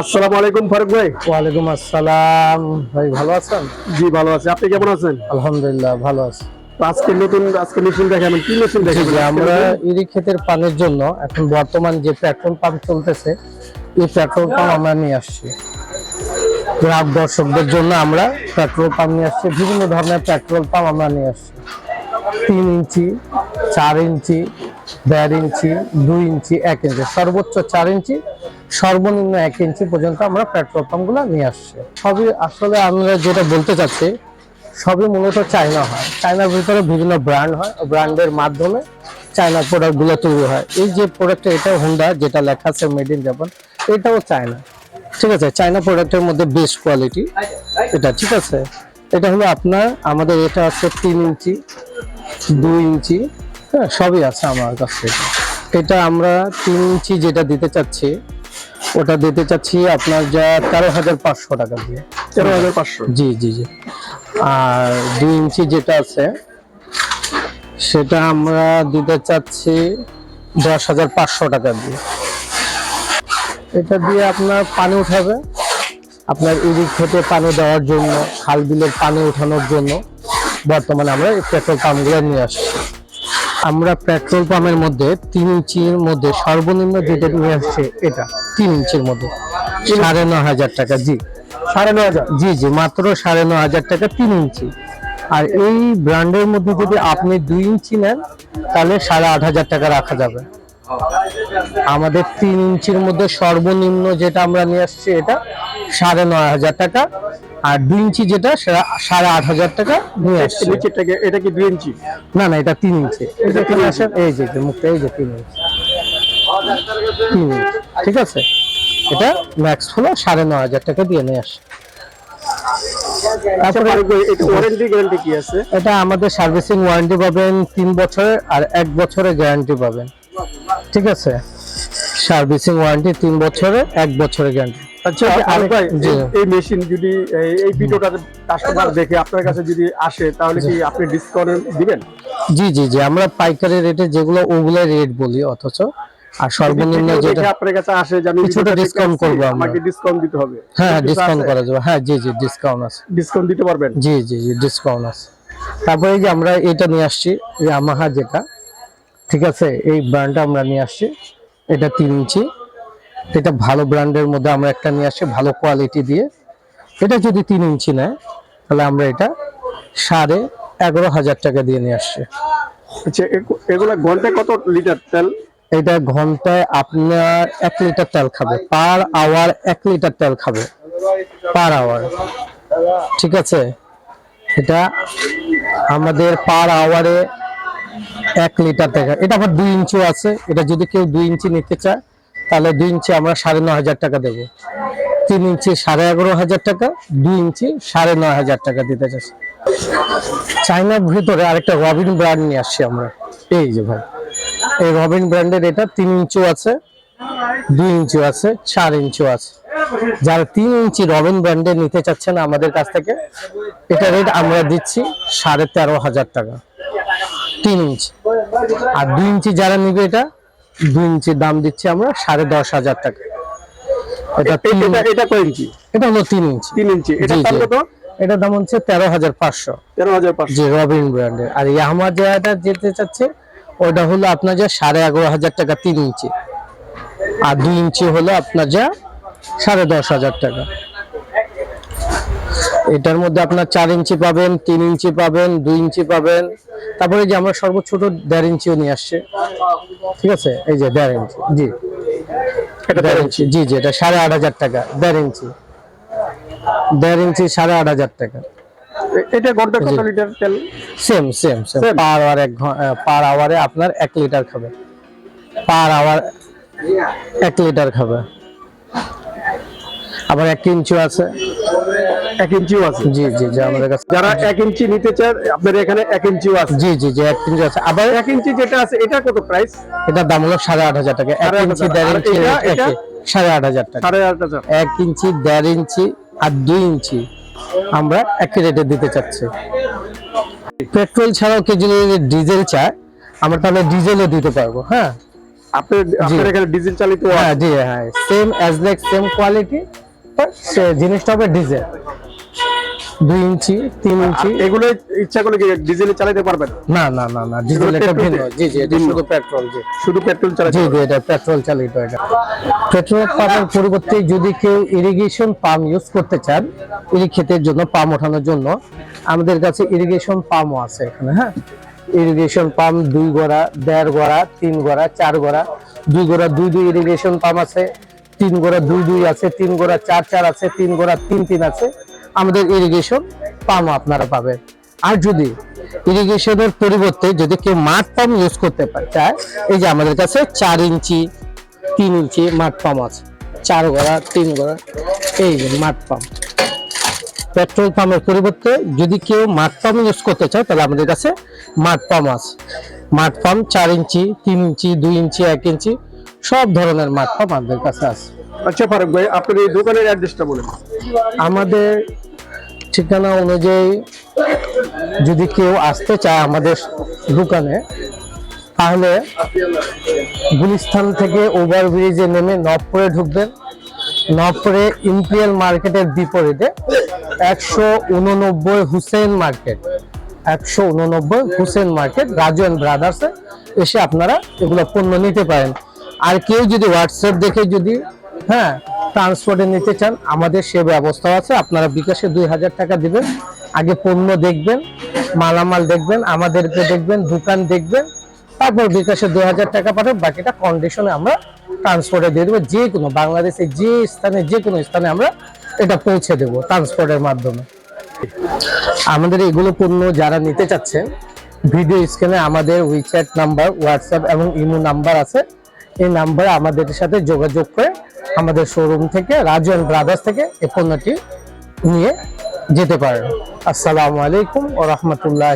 আসসালামু আলাইকুম ফারুক ভাই। ওয়ালাইকুম আসসালাম। ভাই ভালো আছেন? জি ভালো আছি। আপনি কেমন আছেন? আলহামদুলিল্লাহ ভালো আছি। আজকে নতুন আজকে মেশিন দেখাবেন। কি মেশিন দেখাবেন? আমরা ইরি ক্ষেতের পানির জন্য এখন বর্তমান যে পেট্রোল পাম্প চলতেছে এই পেট্রোল পাম্প আমরা নিয়ে আসছি। গ্রাহক দর্শকদের জন্য আমরা পেট্রোল পাম্প নিয়ে আসছি। বিভিন্ন ধরনের পেট্রোল পাম্প আমরা নিয়ে আসছি। তিন ইঞ্চি চার ইঞ্চি দেড় ইঞ্চি, দুই ইঞ্চি, এক ইঞ্চি, সর্বোচ্চ চার ইঞ্চি, সর্বনিম্ন এক ইঞ্চি পর্যন্ত আমরা পেট্রোল পাম্পগুলো নিয়ে আসছি। সবই আসলে আমরা যেটা বলতে চাচ্ছি, সবই মূলত চায়না হয়। চায়নার ভিতরে বিভিন্ন ব্র্যান্ড হয়। ব্র্যান্ডের মাধ্যমে চায়না প্রোডাক্টগুলো তৈরি হয়। এই যে প্রোডাক্টটা, এটা হুন্ডা যেটা লেখা আছে মেড ইন জাপান এটাও চায়না। ঠিক আছে? চায়না প্রোডাক্টের মধ্যে বেস্ট কোয়ালিটি এটা ঠিক আছে? এটা হলো আপনার, আমাদের এটা আছে তিন ইঞ্চি, দুই ইঞ্চি হ্যাঁ সবই আছে আমার কাছে। এটা। এটা আমরা তিন ইঞ্চি যেটা দিতে চাচ্ছি ওটা দিতে চাচ্ছি আপনার যা তেরো হাজার পাঁচশো টাকা দিয়ে। তেরো হাজার পাঁচশো? জি জি জি। আর দুই ইঞ্চি যেটা আছে সেটা আমরা দিতে চাচ্ছি দশ হাজার পাঁচশো টাকা দিয়ে। এটা দিয়ে আপনার পানি উঠাবে। আপনার ইরিক খেতে পানি দেওয়ার জন্য খাল বিলের পানি উঠানোর জন্য বর্তমানে আমরা এই পেট্রোল পাম্পগুলো নিয়ে আসছি। আমরা পেট্রোল পাম্পের মধ্যে তিন ইঞ্চির মধ্যে সর্বনিম্ন যেটা নিয়ে আসছে এটা তিন ইঞ্চির মধ্যে। সাড়ে ন হাজার টাকা জি। সাড়ে ন হাজার? জি জি মাত্র সাড়ে ন হাজার টাকা তিন ইঞ্চি। আর এই ব্র্যান্ডের মধ্যে যদি আপনি দুই ইঞ্চি নেন তাহলে সাড়ে আট হাজার টাকা রাখা যাবে। আমাদের তিন ইঞ্চির মধ্যে সর্বনিম্ন যেটা আমরা নিয়ে আসছি এটা সাড়ে নয় হাজার টাকা। আর দুই ইঞ্চি যেটা সেটা সাড়ে আট হাজার টাকা নিয়ে আসছি। নিচের থেকে এটা কি দুই ইঞ্চি? না না এটা তিন ইঞ্চি। তিন আসেন এই যে মুখটা এই যে তিন ইঞ্চি। তিন ইঞ্চি। ঠিক আছে? এটা ম্যাক্স হলো সাড়ে নয় হাজার টাকা দিয়ে নিয়ে আসে আচ্ছা এটা ওয়ারেন্টি গ্যারান্টি কি আছে? এটা আমাদের সার্ভিসিং ওয়ারেন্টি পাবেন তিন বছরের আর এক বছরের গ্যারান্টি পাবেন। ঠিক আছে? সার্ভিসিং ওয়ারেন্টি তিন বছরের এক বছরের গ্যারান্টি আচ্ছা ভাই জি। এই- এই মেশিন যদি এই- এই ভিডিওটা কাস্টমার দেখে আপনার কাছে যদি আসে তাহলে কি আপনি ডিসকাউন্ট দিবেন? জি জি জি আমরা পাইকারি রেটে যেগুলো ওগুলো রেট বলি অথচ। আর সর্বনিম্ন যেটা আপনার কাছে আসে যে আমি কিছুটা করব। আমাকে ডিসকাউন্ট দিতে হবে। হ্যাঁ ডিসকাউন্ট করা যাবে। হ্যাঁ জি জি ডিসকাউন্ট আছে। ডিসকাউন্ট দিতে পারবেন? জি জি জি ডিসকাউন্ট আছে। তারপরে যে আমরা এটা নিয়ে আসছি ইয়ামাহা যেটা ঠিক আছে? এই ব্র্যান্ডটা আমরা নিয়ে আসছি এটা তিন ইঞ্চি। এটা ভালো ব্র্যান্ডের মধ্যে আমরা একটা নিয়ে আসছি ভালো কোয়ালিটি দিয়ে। এটা যদি তিন ইঞ্চি নেয় তাহলে আমরা এটা সাড়ে এগারো হাজার টাকা দিয়ে নিয়ে আসছি। আচ্ছা এগু- এগুলা ঘন্টায় কত লিটার তেল? এটা ঘন্টায় আপনার এক লিটার তেল খাবে পার আওয়ার এক লিটার তেল খাবে পার আওয়ার ঠিক আছে? এটা আমাদের পার আওয়ারে এক লিটার টাকা এটা আবার দুই ইঞ্চিও আছে এটা যদি কেউ দুই ইঞ্চি নিতে চায় তাহলে দুই ইঞ্চি আমরা সাড়ে ন হাজার টাকা দেবো। তিন ইঞ্চি সাড়ে এগারো হাজার টাকা, দুই ইঞ্চি সাড়ে নয় হাজার টাকা দিতে চাচ্ছি। চাইনার ভিতরে আরেকটা রবিন ব্র্যান্ড নিয়ে আসছি আমরা। এই যে ভাই, এই রবিন ব্র্যান্ডের এটা তিন ইঞ্চিও আছে, দুই ইঞ্চিও আছে, চার ইঞ্চিও আছে। যারা তিন ইঞ্চি রবিন ব্র্যান্ডের নিতে চাচ্ছেন আমাদের কাছ থেকে, এটা রেট আমরা দিচ্ছি সাড়ে তেরো হাজার টাকা, তিন ইঞ্চি। আর দুই ইঞ্চি যারা নিবে এটা দুই ইঞ্চির দাম দিচ্ছি আমরা সাড়ে দশ হাজার টাকা। এটা তিন এটা এটা কয় ইঞ্চি? এটা হলো তিন ইঞ্চি। তিন ইঞ্চি। এটা। কত? এটার দাম হচ্ছে তেরো হাজার পাঁচশো। তেরো হাজার পাঁচশো। যে রবিন ব্র্যান্ডের আর যেটা যেতে চাচ্ছে ওটা হলো আপনার যা সাড়ে এগারো হাজার টাকা তিন ইঞ্চি। আর দুই ইঞ্চি হলো আপনার যা সাড়ে দশ হাজার টাকা। এটার মধ্যে আপনার চার ইঞ্চি পাবেন তিন ইঞ্চি পাবেন দুই ইঞ্চি পাবেন। তারপরে যে আমরা সর্বোচ্চ দেড় ইঞ্চিও নিয়ে আসছে। ঠিক আছে? এই যে দেড় ইঞ্চি জি। দেড় ইঞ্চি? জি জি এটা সাড়ে আট হাজার টাকা দেড় ইঞ্চি। দেড় ইঞ্চি সাড়ে আট হাজার টাকা। এটা ঘণ্টা কত লিটার তেল? Same same same. Per hour এক পার আওয়ারে আপনার এক লিটার খাবে। পার আওয়ার এক লিটার খাবে। আবার এক ইঞ্চি আছে। এক ইঞ্চিও আছে। জি জি জি আমাদের কাছে যারা এক ইঞ্চি নিতে চান আপনার এখানে এক ইঞ্চিও আছে। জি জি জি এক ইঞ্চি আছে। আবার এক ইঞ্চি যেটা আছে এটা কত প্রাইস এটার দাম হলো সাড়ে আট হাজার টাকা। এক ইঞ্চি। দেড় ইঞ্চি? সাড়ে আট হাজার টাকা। সাড়ে আট হাজার। এক ইঞ্চি দেড় ইঞ্চি আর দুই ইঞ্চি। আমরা একই রেটে দিতে চাচ্ছি। পেট্রোল ছাড়াও যদি ডিজেল চায় আমরা তাহলে ডিজেলও দিতে পারব হ্যাঁ? আপনার আপনার এখানে ডিজেল চালিত হ্যাঁ জি হ্যাঁ। Same as like same quality সে জিনিসটা হবে ডিজেল দুই ইঞ্চি তিন ইঞ্চি। এগুলো ইচ্ছা করলে ডিজেলে চালাতে পারবেন? না না না না ডিজেল এটা ভিন্ন। জি জি এটা শুধু পেট্রোল জি। শুধু পেট্রোল চালাতে জি জি এটা পেট্রোল চালিত এটা। পেট্রোল পাম্পের পরিবর্তে যদি কেউ ইরিগেশন পাম্প ইউজ করতে চান ইরি ক্ষেতের জন্য পাম্প ওঠানোর জন্য আমাদের কাছে ইরিগেশন পাম্পও আছে এখানে হ্যাঁ? ইরিগেশন পাম্প দুই গড়া দেড় গড়া তিন গড়া চার গড়া দুই গড়া দুই দুই ইরিগেশন পাম্প আছে তিন গোড়া দুই দুই আছে তিন গোড়া চার চার আছে তিন গোড়া তিন তিন আছে। আমাদের ইরিগেশন পাম্প আপনারা পাবেন। আর যদি ইরিগেশনের পরিবর্তে যদি কেউ মাঠ পাম্প ইউজ করতে চায় এই যে আমাদের কাছে চার ইঞ্চি তিন ইঞ্চি মাঠ পাম্প আছে। চার গড়া তিন গড়া এই যে মাঠ পাম্প পেট্রোল পাম্পের পরিবর্তে যদি কেউ মাঠ পাম্প ইউজ করতে চায় তাহলে আমাদের কাছে মাঠ পাম্প আছে। মাঠ পাম্প চার ইঞ্চি তিন ইঞ্চি দুই ইঞ্চি এক ইঞ্চি সব ধরনের মাঠ পাম্প আমাদের কাছে আছে। আচ্ছা ফারুক ভাই আপনার এই দোকানের অ্যাড্রেসটা বলুন। আমাদের ঠিকানা অনুযায়ী যদি কেউ আসতে চায় আমাদের দোকানে, তাহলে গুলিস্থান থেকে ওভার ব্রিজে নেমে নবপুরে ঢুকবেন। নবপুরে ইম্পিরিয়াল মার্কেটের বিপরীতে একশো উননব্বই হুসেন মার্কেট। একশো উননব্বই হুসেন মার্কেট, রাজু অ্যান্ড ব্রাদার্সে এসে আপনারা এগুলো পণ্য নিতে পারেন। আর কেউ যদি হোয়াটসঅ্যাপ দেখে যদি হ্যাঁ ট্রান্সপোর্টে নিতে চান, আমাদের সে ব্যবস্থা আছে, আপনারা বিকাশে দুই হাজার টাকা দিবেন। আগে পণ্য দেখবেন, মালামাল দেখবেন, আমাদেরকে দেখবেন, দোকান দেখবেন, তারপর বিকাশে দুই হাজার টাকা পাঠাবেন, বাকিটা কন্ডিশনে আমরা ট্রান্সপোর্টে দিয়ে দেবো। যে কোনো বাংলাদেশে যে স্থানে, যে কোনো স্থানে আমরা এটা পৌঁছে দেবো ট্রান্সপোর্টের মাধ্যমে। আমাদের এগুলো পণ্য যারা নিতে চাচ্ছেন ভিডিও স্ক্রিনে আমাদের উইচ্যাট নাম্বার হোয়াটসঅ্যাপ এবং ইমো নাম্বার আছে। এই নাম্বারে আমাদের সাথে যোগাযোগ করে আমাদের শোরুম থেকে রাজু অ্যান্ড ব্রাদার্স থেকে এই পণ্যটি নিয়ে যেতে পারেন। আসসালামু আলাইকুম ও রহমতুল্লাহ